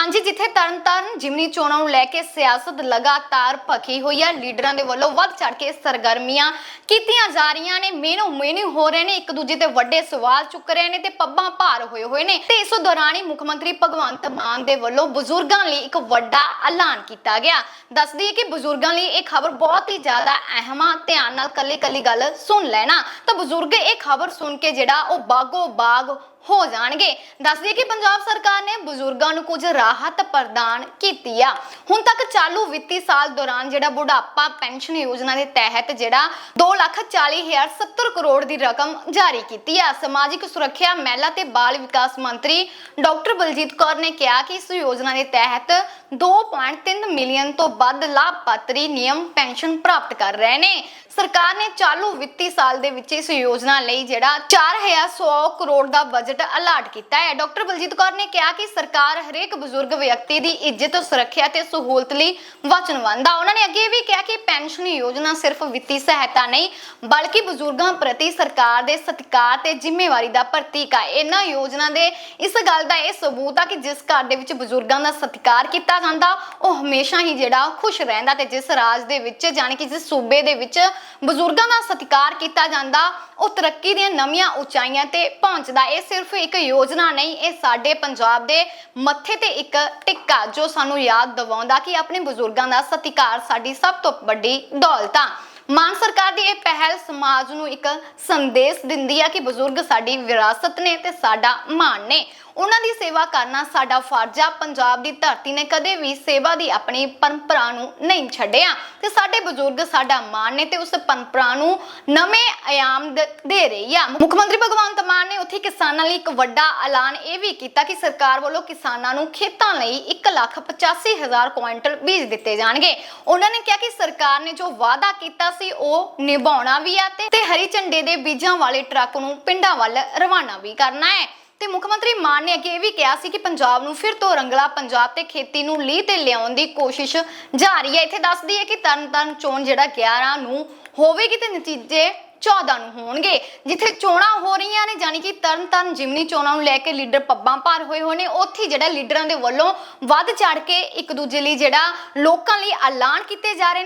ਹਾਂਜੀ, ਜਿੱਥੇ ਤਰਨਤਾਰਨ ਜਿਮਨੀ ਚੋਣਾਂ ਨੂੰ ਲੈ ਕੇ ਸਿਆਸਤ ਲਗਾਤਾਰ ਭਖੀ ਹੋਈ ਹੈ ਲੀਡਰਾਂ ਦੇ ਵੱਲੋਂ ਵੱਧ ਚੜ ਕੇ ਸਰਗਰਮੀਆਂ ਕੀਤੀਆਂ ਜਾ ਰਹੀਆਂ ਨੇ। ਮੇਨੂ ਮੇਨੂ ਹੋ ਰਹੇ ਨੇ, ਇੱਕ ਦੂਜੇ ਤੇ ਵੱਡੇ ਸਵਾਲ ਚੁੱਕ ਰਹੇ ਨੇ ਤੇ ਪੱਬਾਂ ਭਾਰ ਹੋਏ ਹੋਏ ਨੇ। ਤੇ ਇਸ ਦੌਰਾਨ ਹੀ ਮੁੱਖ ਮੰਤਰੀ ਭਗਵੰਤ ਮਾਨ ਦੇ ਵੱਲੋਂ ਬਜ਼ੁਰਗਾਂ ਲਈ ਇੱਕ ਵੱਡਾ ਐਲਾਨ ਕੀਤਾ ਗਿਆ। ਦੱਸਦੀ ਦਈਏ ਕਿ ਬਜ਼ੁਰਗਾਂ ਲਈ ਇਹ ਖਬਰ ਬਹੁਤ ਹੀ ਜ਼ਿਆਦਾ ਅਹਿਮ ਆ। ਧਿਆਨ ਨਾਲ ਕੱਲੀ ਕੱਲੀ ਗੱਲ ਸੁਣ ਲੈਣਾ। ਤਾਂ ਬਜ਼ੁਰਗ, ਇਹ ਖਬਰ ਸੁਣ ਕੇ ਜਿਹੜਾ ਉਹ ਬਾਗੋ ਬਾਗ ਹੋ ਜਾਣਗੇ। ਦੱਸ ਦਈਏ ਕਿ ਪੰਜਾਬ ਸਰਕਾਰ ਨੇ ਬਜ਼ੁਰਗਾਂ ਨੂੰ ਕੁਝ ਰਾਹਤ ਪ੍ਰਦਾਨ ਕੀਤੀ ਆ। ਹੁਣ ਤੱਕ ਚਾਲੂ ਵਿੱਤੀ ਸਾਲ ਦੌਰਾਨ ਜਿਹੜਾ ਬੁਢਾਪਾ ਪੈਨਸ਼ਨ ਯੋਜਨਾ ਦੇ ਤਹਿਤ ਜਿਹੜਾ 240070 ਕਰੋੜ ਦੀ ਰਕਮ ਜਾਰੀ ਕੀਤੀ ਆ। ਸਮਾਜਿਕ ਸੁਰੱਖਿਆ ਮਹਿਲਾ ਤੇ ਬਾਲ ਵਿਕਾਸ ਮੰਤਰੀ ਡਾਕਟਰ ਬਲਜੀਤ ਕੌਰ ਨੇ ਕਿਹਾ ਕਿ ਇਸ ਯੋਜਨਾ ਦੇ ਤਹਿਤ 2.3 ਮਿਲੀਅਨ ਤੋਂ ਵੱਧ ਲਾਭਪਾਤਰੀ ਨਿਯਮ ਪੈਨਸ਼ਨ ਪ੍ਰਾਪਤ ਕਰ ਰਹੇ ਨੇ। ਸਰਕਾਰ ਨੇ ਚਾਲੂ ਵਿੱਤੀ ਸਾਲ ਦੇ ਵਿੱਚ ਇਸ ਯੋਜਨਾ ਲਈ ਜਿਹੜਾ 4100 ਕਰੋੜ ਦਾ ਬਜਟ ਅਲਾਟ ਕੀਤਾ ਹੈ। ਡਾਕਟਰ ਬਲਜੀਤ ਕੌਰ ਨੇ ਕਿਹਾ ਕਿ ਸਰਕਾਰ ਹਰੇਕ ਬਜ਼ੁਰਗ ਵਿਅਕਤੀ ਦੀ ਇੱਜ਼ਤ, ਸੁਰੱਖਿਆ ਤੇ ਸਹੂਲਤ ਲਈ ਵਚਨਬੰਧ ਆ। ਉਹਨਾਂ ਨੇ ਅੱਗੇ ਵੀ ਕਿਹਾ ਕਿ ਪੈਨਸ਼ਨ ਯੋਜਨਾ ਸਿਰਫ ਵਿੱਤੀ ਸਹਾਇਤਾ ਨਹੀਂ, ਬਲਕਿ ਬਜ਼ੁਰਗਾਂ ਪ੍ਰਤੀ ਸਰਕਾਰ ਦੇ ਸਤਿਕਾਰ ਤੇ ਜ਼ਿੰਮੇਵਾਰੀ ਦਾ ਪ੍ਰਤੀਕ ਆ। ਇਹਨਾਂ ਯੋਜਨਾ ਦੇ ਇਸ ਗੱਲ ਦਾ ਇਹ ਸਬੂਤ ਆ ਕਿ ਜਿਸ ਘਰ ਦੇ ਵਿੱਚ ਬਜ਼ੁਰਗਾਂ ਦਾ ਸਤਿਕਾਰ ਕੀਤਾ ਜਾਂਦਾ, ਉਹ ਹਮੇਸ਼ਾ ਹੀ ਜਿਹੜਾ ਖੁਸ਼ ਰਹਿੰਦਾ ਤੇ ਜਿਸ ਰਾਜ ਦੇ ਵਿੱਚ, ਜਾਣੀ ਕਿ ਜਿਸ ਸੂਬੇ ਦੇ ਵਿੱਚ ਬਜ਼ੁਰਗਾਂ ਦਾ ਸਤਿਕਾਰ ਕੀਤਾ ਜਾਂਦਾ, ਉਹ ਤਰੱਕੀ ਦੀਆਂ ਨਵੀਆਂ ਉਚਾਈਆਂ ਤੇ ਪਹੁੰਚਦਾ ਇਹ ਸਿਰਫ ਇੱਕ ਯੋਜਨਾ ਨਹੀਂ, ਇਹ ਸਾਡੇ ਪੰਜਾਬ ਦੇ ਮੱਥੇ ਤੇ ਇੱਕ ਟਿੱਕਾ ਜੋ ਸਾਨੂੰ ਯਾਦ ਦਿਵਾਉਂਦਾ ਕਿ ਆਪਣੇ ਬਜ਼ੁਰਗਾਂ ਦਾ ਸਤਿਕਾਰ ਸਾਡੀ ਸਭ ਤੋਂ ਵੱਡੀ ਦੌਲਤ ਆ। ਮਾਨ ਸਰਕਾਰ ਦੀ ਇਹ ਪਹਿਲ ਸਮਾਜ ਨੂੰ ਇੱਕ ਸੰਦੇਸ਼ ਦਿੰਦੀ ਆ ਕਿ ਬਜ਼ੁਰਗ ਸਾਡੀ ਵਿਰਾਸਤ ਨੇ ਤੇ ਸਾਡਾ ਮਾਣ ਨੇ। ਉਹਨਾਂ ਦੀ ਸੇਵਾ ਕਰਨਾ ਸਾਡਾ ਫਰਜ਼ ਆ। ਪੰਜਾਬ ਦੀ ਧਰਤੀ ਨੇ ਕਦੇ ਵੀ ਸੇਵਾ ਦੀ ਆਪਣੀ ਪਰੰਪਰਾ ਨੂੰ ਨਹੀਂ ਛੱਡਿਆ। ਤੇ ਸਾਡੇ ਬਜ਼ੁਰਗ ਸਾਡਾ ਮਾਣ ਨੇ ਤੇ ਉਸ ਪਰੰਪਰਾ ਨੂੰ ਨਵੇਂ ਆਯਾਮ ਦੇ ਰਹੀ ਆ। ਮੁੱਖ ਮੰਤਰੀ ਭਗਵੰਤ ਮਾਨ ਨੇ ਉੱਥੇ ਕਿਸਾਨਾਂ ਲਈ ਇੱਕ ਵੱਡਾ ਐਲਾਨ ਇਹ ਵੀ ਕੀਤਾ ਕਿ ਸਰਕਾਰ ਵੱਲੋਂ ਕਿਸਾਨਾਂ ਨੂੰ ਖੇਤਾਂ ਲਈ 185000 ਕੁਇੰਟਲ ਬੀਜ ਦਿੱਤੇ ਜਾਣਗੇ। ਉਹਨਾਂ ਨੇ ਕਿਹਾ ਕਿ ਸਰਕਾਰ ਨੇ ਜੋ ਵਾਅਦਾ ਕੀਤਾ ਸੀ, ਉਹ ਨਿਭਾਉਣਾ ਵੀ ਆ ਤੇ ਹਰੀ ਝੰਡੇ ਦੇ ਬੀਜਾਂ ਵਾਲੇ ਟਰੱਕ ਨੂੰ ਪਿੰਡਾਂ ਵੱਲ ਰਵਾਨਾ ਵੀ ਕਰਨਾ ਹੈ। ਤੇ ਮੁੱਖ ਮੰਤਰੀ ਮਾਨ ਨੇ ਅੱਗੇ ਇਹ ਵੀ ਕਿਹਾ ਸੀ ਕਿ ਪੰਜਾਬ ਨੂੰ ਫਿਰ ਤੋਂ ਰੰਗਲਾ ਪੰਜਾਬ ਤੇ ਖੇਤੀ ਨੂੰ ਲੀਹ ਤੇ ਲਿਆਉਣ ਦੀ ਕੋਸ਼ਿਸ਼ ਜਾਰੀ ਹੈ। ਇੱਥੇ ਦੱਸਦੀ ਹੈ ਕਿ ਤਰਨਤਾਰਨ ਚੋਣ ਜਿਹੜਾ 11 ਨੂੰ ਹੋਵੇਗੀ ਤੇ ਨਤੀਜੇ 14 ਨੂੰ ਹੋਣਗੇ। ਜਿੱਥੇ ਚੋਣਾਂ ਹੋ ਰਹੀਆਂ ਨੇ ਜਾਨੀ ਕਿ ਤਰਨਤਾਰਨ ਜਿਮਨੀ ਚੋਣਾਂ ਨੂੰ ਲੈ ਕੇ ਲੀਡਰ ਪੱਬਾਂ ਭਾਰ ਹੋਏ ਹੋਏ ਨੇ, ਉੱਥੇ ਜਿਹੜਾ ਲੀਡਰਾਂ ਦੇ ਵੱਲੋਂ ਵੱਧ ਚੜ ਕੇ ਇੱਕ ਦੂਜੇ ਲਈ ਜਿਹੜਾ ਲੋਕਾਂ ਲਈ ਐਲਾਨ ਕੀਤੇ ਜਾ ਰਹੇ ਨੇ।